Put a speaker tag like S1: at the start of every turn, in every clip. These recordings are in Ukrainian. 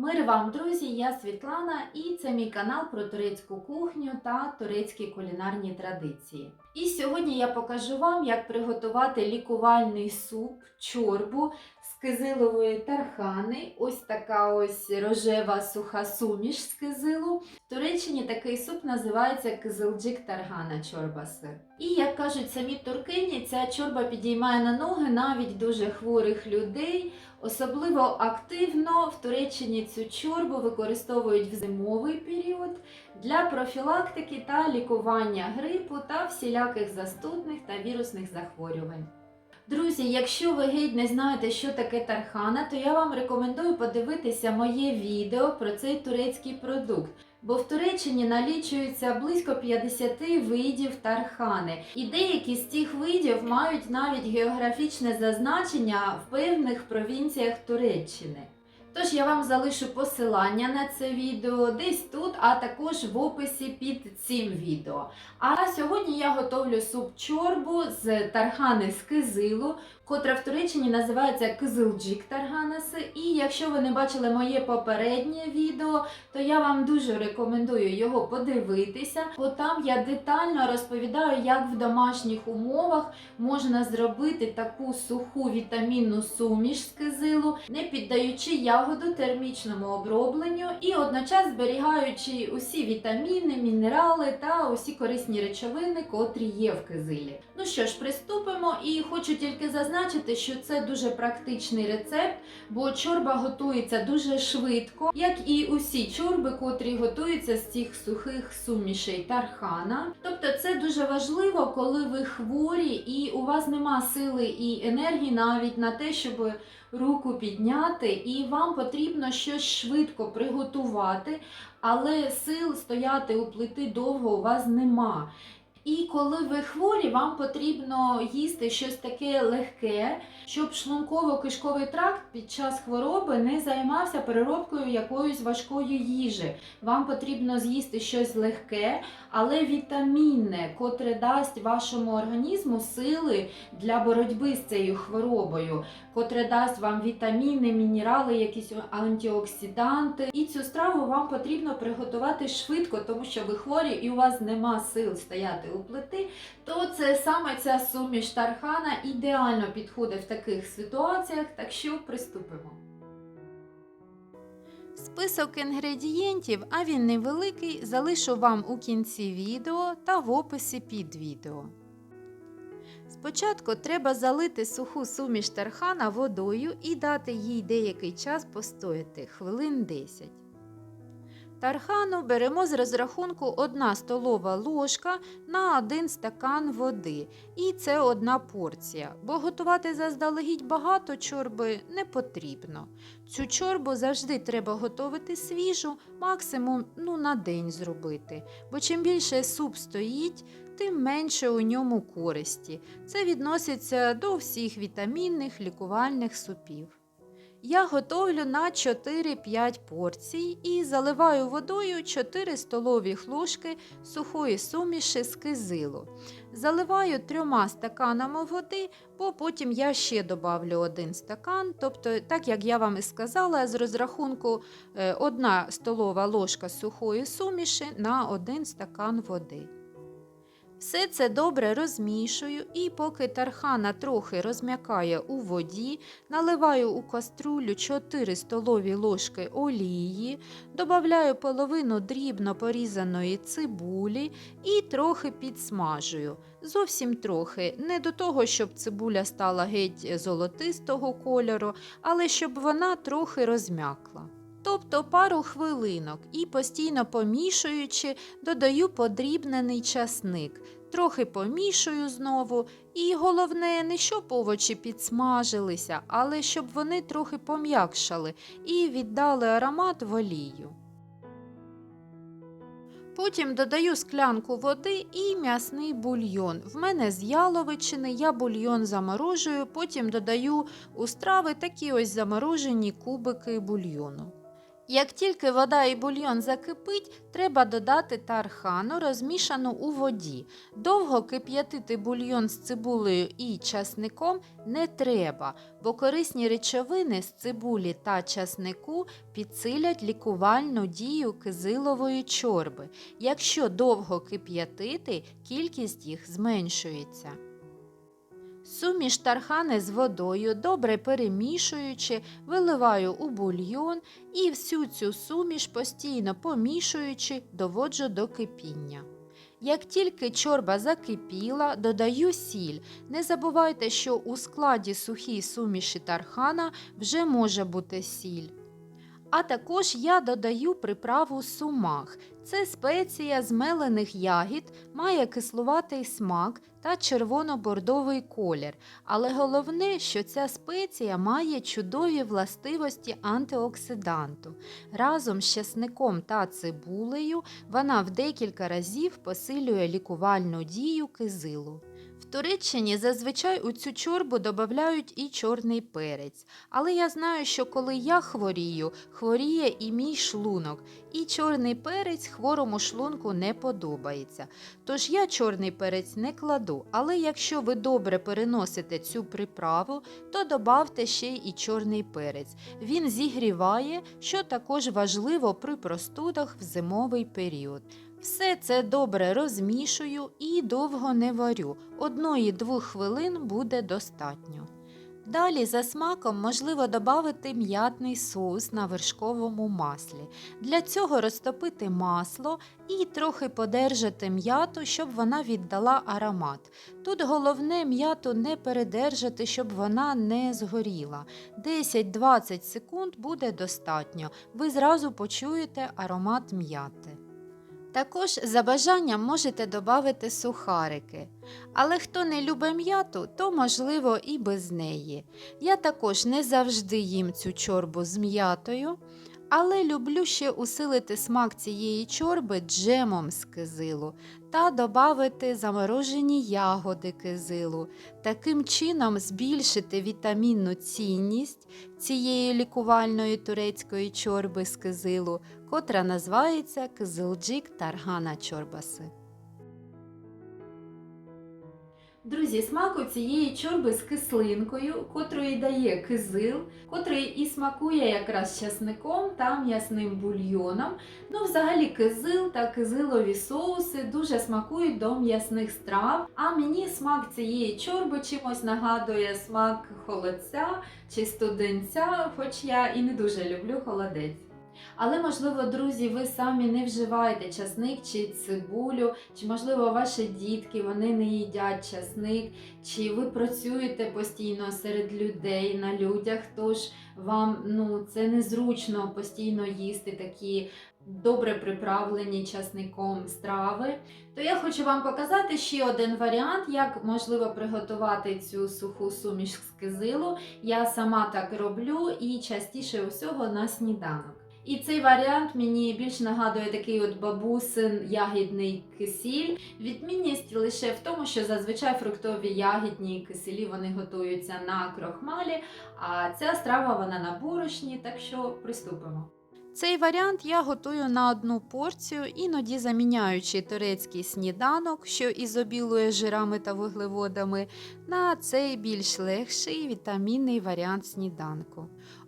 S1: Мир вам, друзі! Я Світлана і це мій канал про турецьку кухню та турецькі кулінарні традиції. І сьогодні я покажу вам, як приготувати лікувальний суп, чорбу кизилової тархани. Ось така ось рожева суха суміш з кизилу. В Туреччині такий суп називається кизилджик таргана чорбасы. І як кажуть самі туркині, ця чорба підіймає на ноги навіть дуже хворих людей. Особливо активно в Туреччині цю чорбу використовують в зимовий період для профілактики та лікування грипу та всіляких застудних та вірусних захворювань. Друзі, якщо ви геть не знаєте, що таке тархана, то я вам рекомендую подивитися моє відео про цей турецький продукт. Бо в Туреччині налічується близько 50 видів тархани, і деякі з цих видів мають навіть географічне зазначення в певних провінціях Туреччини. Тож я вам залишу посилання на це відео десь тут, а також в описі під цим відео. А сьогодні я готовлю суп чорбу з тархани з кизилу, котра в Туреччині називається кизилджик тарганеси. І якщо ви не бачили моє попереднє відео, то я вам дуже рекомендую його подивитися, бо там я детально розповідаю, як в домашніх умовах можна зробити таку суху вітамінну суміш з кизилу, не піддаючи ягоду термічному обробленню і одночасно зберігаючи усі вітаміни, мінерали та усі корисні речовини, котрі є в кизилі. Ну що ж, приступимо і хочу тільки зазначити, що це дуже практичний рецепт, бо чорба готується дуже швидко, як і усі чорби, котрі готуються з цих сухих сумішей тархана. Тобто це дуже важливо, коли ви хворі і у вас нема сили і енергії навіть на те, щоб руку підняти, і вам потрібно щось швидко приготувати, але сил стояти у плити довго у вас нема. І коли ви хворі, вам потрібно їсти щось таке легке, щоб шлунково-кишковий тракт під час хвороби не займався переробкою якоїсь важкої їжі. Вам потрібно з'їсти щось легке, але вітамінне, котре дасть вашому організму сили для боротьби з цією хворобою, котре дасть вам вітаміни, мінерали, якісь антиоксиданти. І цю страву вам потрібно приготувати швидко, тому що ви хворі і у вас нема сил стояти у плити, то це саме ця суміш тархана ідеально підходить в таких ситуаціях, так що приступимо. Список інгредієнтів, а він невеликий, залишу вам у кінці відео та в описі під відео. Спочатку треба залити суху суміш тархана водою і дати їй деякий час постояти хвилин 10. Тархану беремо з розрахунку 1 столова ложка на 1 стакан води. І це одна порція, бо готувати заздалегідь багато чорби не потрібно. Цю чорбу завжди треба готувати свіжу, максимум ну, на день зробити. Бо чим більше суп стоїть, тим менше у ньому користі. Це відноситься до всіх вітамінних лікувальних супів. Я готовлю на 4-5 порцій і заливаю водою 4 столові ложки сухої суміші з кизилу. Заливаю трьома стаканами води, бо потім я ще добавлю один стакан. Тобто, так як я вам і сказала, з розрахунку 1 столова ложка сухої суміші на 1 стакан води. Все це добре розмішую і поки тархана трохи розм'якає у воді, наливаю у каструлю 4 столові ложки олії, додаю половину дрібно порізаної цибулі і трохи підсмажую. Зовсім трохи, не до того, щоб цибуля стала геть золотистого кольору, але щоб вона трохи розм'якла. Тобто пару хвилинок і постійно помішуючи, додаю подрібнений часник. Трохи помішую знову, і головне, не щоб овочі підсмажилися, але щоб вони трохи пом'якшали і віддали аромат в олію. Потім додаю склянку води і м'ясний бульйон. В мене з яловичини, я бульйон заморожую, потім додаю у страви такі ось заморожені кубики бульйону. Як тільки вода і бульйон закипить, треба додати тархану, розмішану у воді. Довго кип'ятити бульйон з цибулею і часником не треба, бо корисні речовини з цибулі та часнику підсилять лікувальну дію кизилової чорби. Якщо довго кип'ятити, кількість їх зменшується. Суміш тархани з водою, добре перемішуючи, виливаю у бульйон і всю цю суміш постійно помішуючи, доводжу до кипіння. Як тільки чорба закипіла, додаю сіль. Не забувайте, що у складі сухій суміші тархана вже може бути сіль. А також я додаю приправу сумах. Це спеція з мелених ягід, має кислуватий смак та червоно-бордовий колір. Але головне, що ця спеція має чудові властивості антиоксиданту. Разом з чесником та цибулею вона в декілька разів посилює лікувальну дію кизилу. Туреччині зазвичай у цю чорбу додають і чорний перець. Але я знаю, що коли я хворію, хворіє і мій шлунок, і чорний перець хворому шлунку не подобається. Тож я чорний перець не кладу, але якщо ви добре переносите цю приправу, то добавте ще і чорний перець. Він зігріває, що також важливо при простудах в зимовий період. Все це добре розмішую і довго не варю. Одної-двох хвилин буде достатньо. Далі за смаком можливо додати м'ятний соус на вершковому маслі. Для цього розтопити масло і трохи подержати м'яту, щоб вона віддала аромат. Тут головне м'яту не передержати, щоб вона не згоріла. 10-20 секунд буде достатньо. Ви зразу почуєте аромат м'яти. Також за бажанням можете додати сухарики. Але хто не любить м'яту, то можливо і без неї. Я також не завжди їм цю чорбу з м'ятою, але люблю ще усилити смак цієї чорби джемом з кизилу та додати заморожені ягоди кизилу. Таким чином збільшити вітамінну цінність цієї лікувальної турецької чорби з кизилу, котра називається кизилджік таргана чорбаси. Друзі, смак у цієї чорби з кислинкою, котрої дає кизил, котрий і смакує якраз часником та м'ясним бульйоном. Ну, взагалі, кизил та кизилові соуси дуже смакують до м'ясних страв. А мені смак цієї чорби чимось нагадує смак холодця чи студенця, хоч я і не дуже люблю холодець. Але, можливо, друзі, ви самі не вживаєте часник чи цибулю, чи, можливо, ваші дітки вони не їдять часник, чи ви працюєте постійно серед людей на людях, тож вам ну, це незручно постійно їсти такі добре приправлені часником страви. То я хочу вам показати ще один варіант, як можливо приготувати цю суху суміш з кизилу. Я сама так роблю і частіше усього на сніданок. І цей варіант мені більш нагадує такий от бабусин ягідний кисіль. Відмінність лише в тому, що зазвичай фруктові ягідні киселі вони готуються на крохмалі, а ця страва вона на борошні, так що приступимо. Цей варіант я готую на одну порцію, іноді заміняючи турецький сніданок, що ізобілує жирами та вуглеводами, на цей більш легший вітамінний варіант сніданку.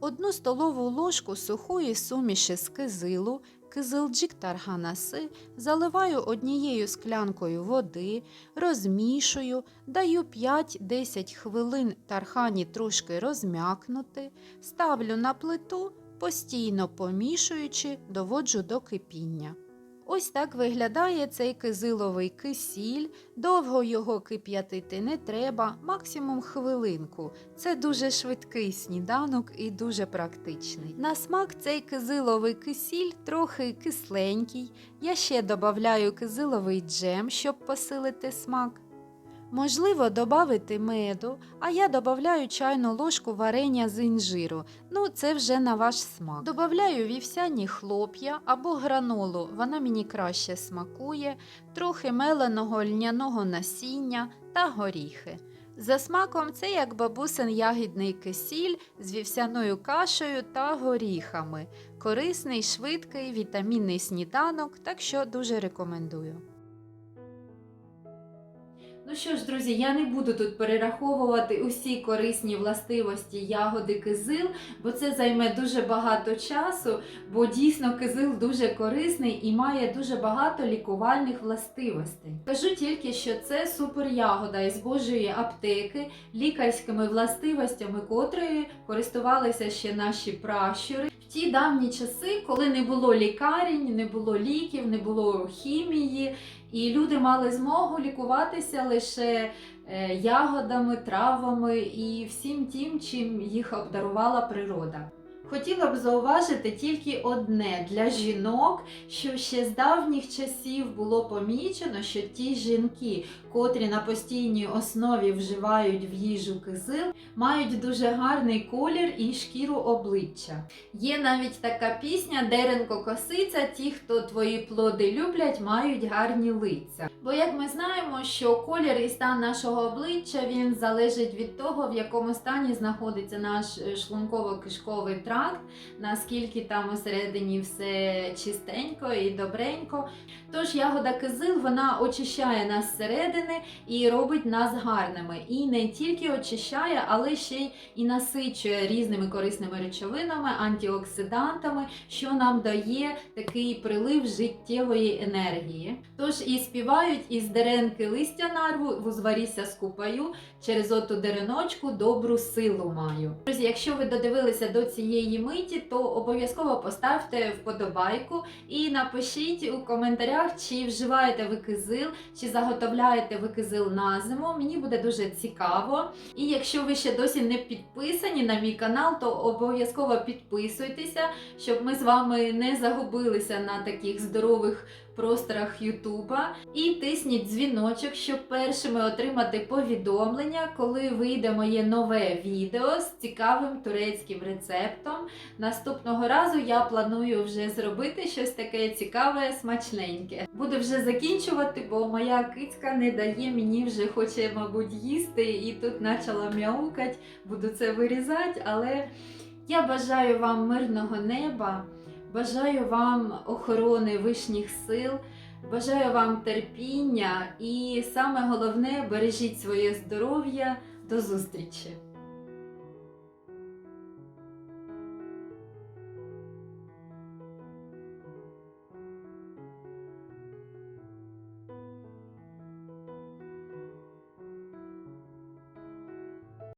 S1: Одну столову ложку сухої суміші з кизилу, кизилджик тарганаси, заливаю однією склянкою води, розмішую, даю 5-10 хвилин тархані трошки розм'якнути, ставлю на плиту, постійно помішуючи, доводжу до кипіння. Ось так виглядає цей кизиловий кисіль. Довго його кип'ятити не треба, максимум хвилинку. Це дуже швидкий сніданок і дуже практичний. На смак цей кизиловий кисіль трохи кисленький. Я ще додаю кизиловий джем, щоб посилити смак. Можливо, додати меду, а я додаю чайну ложку варення з інжиру. Ну, це вже на ваш смак. Добавляю вівсяні хлоп'я або гранолу, вона мені краще смакує, трохи меленого льняного насіння та горіхи. За смаком це як бабусин ягідний кисіль з вівсяною кашею та горіхами. Корисний, швидкий, вітамінний сніданок, так що дуже рекомендую. Ну що ж, друзі, я не буду тут перераховувати усі корисні властивості ягоди кизил, бо це займе дуже багато часу, бо дійсно кизил дуже корисний і має дуже багато лікувальних властивостей. Кажу тільки, що це суперягода із Божої аптеки, лікарськими властивостями котрої користувалися ще наші пращури. Ті давні часи, коли не було лікарень, не було ліків, не було хімії, і люди мали змогу лікуватися лише е, ягодами, травами і всім тим, чим їх обдарувала природа. Хотіла б зауважити тільки одне для жінок, що ще з давніх часів було помічено, що ті жінки, котрі на постійній основі вживають в їжу кизил, мають дуже гарний колір і шкіру обличчя. Є навіть така пісня Деренко косиця, ті, хто твої плоди люблять, мають гарні лиця. Бо як ми знаємо, що колір і стан нашого обличчя він залежить від того, в якому стані знаходиться наш е, шлунково-кишковий тракт, наскільки там усередині все чистенько і добренько. Тож ягода кизил вона очищає нас зсередини і робить нас гарними. І не тільки очищає, але ще й і насичує різними корисними речовинами, антиоксидантами, що нам дає такий прилив життєвої енергії. Тож і співають із деренки листя нарву, вузваріся скупаю, через оту дереночку добру силу маю. Друзі, якщо ви додивилися до цієї миті, то обов'язково поставте вподобайку і напишіть у коментарях, чи вживаєте ви кизил, чи заготовляєте ви кизил на зиму. Мені буде дуже цікаво. І якщо ви ще досі не підписані на мій канал, то обов'язково підписуйтеся, щоб ми з вами не загубилися на таких здорових просторах Ютуба. І тисніть дзвіночок, щоб першими отримати повідомлення, коли вийде моє нове відео з цікавим турецьким рецептом. Наступного разу я планую вже зробити щось таке цікаве, смачненьке. Буду вже закінчувати, бо моя кицька не дає мені вже хоче, мабуть, їсти, і тут почала мяукать. Буду це вирізати, але я бажаю вам мирного неба. Бажаю вам охорони вишніх сил, бажаю вам терпіння і саме головне бережіть своє здоров'я. До зустрічі!